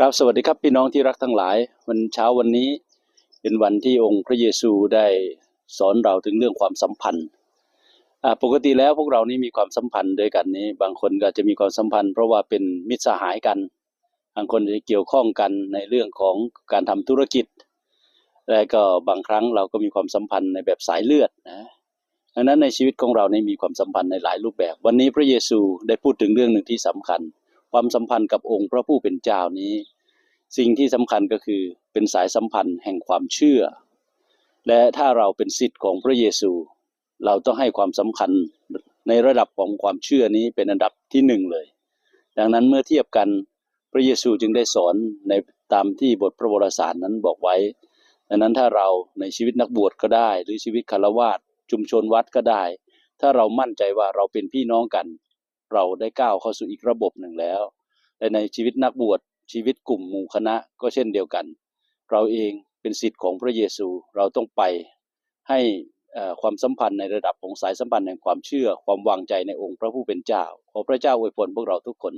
ครับสวัสดีครับพี่น้องที่รักทั้งหลาย วันเช้าวันนี้เป็นวันที่องค์พระเยซูได้สอนเราถึงเรื่องความสัมพันธ์ปกติแล้วพวกเรานี่มีความสัมพันธ์ด้วยกันนี้ บางคนก็จะมีความสัมพันธ์ เพราะว่าเป็นมิตรสหายกัน บางคนจะเกี่ยวข้องกันในเรื่องของการทำธุรกิจ และก็บางครั้งเราก็มีความสัมพันธ์ในแบบสายเลือดนะดังนั้นในชีวิตของเรานี่มีความสัมพันธ์ในหลายรูปแบบ วันนี้พระเยซูได้พูดถึงเรื่องหนึ่งที่สำคัญ ความสัมพันธ์กับองค์พระผู้เป็นเจ้านี้ สิ่งที่สำคัญก็คือเป็นสายสัมพันธ์แห่งความเชื่อ และถ้าเราเป็นสิทธิ์ของพระเยซู เราต้องให้ความสำคัญในระดับของความเชื่อนี้เป็นอันดับที่หนึ่งเลย ดังนั้นเมื่อเทียบกันพระเยซูจึงได้สอนในตามที่บทพระวรสารนั้นบอกไว้ ดังนั้นถ้าเราในชีวิตนักบวชก็ได้ หรือชีวิตคารวาสชุมชนวัดก็ได้ ถ้าเรามั่นใจว่าเราเป็นพี่น้องกัน เราได้ก้าวเข้าสู่อีกระบบหนึ่งแล้ว และในชีวิตนักบวชชีวิตกลุ่มหมู่คณะก็เช่นเดียวกัน เราเองเป็นสิทธิ์ของพระเยซูเราต้องไปให้ความสัมพันธ์ในระดับของสายสัมพันธ์แห่งความเชื่อ ความวางใจในองค์พระผู้เป็นเจ้า ขอพระเจ้าอวยพรพวกเราทุกคน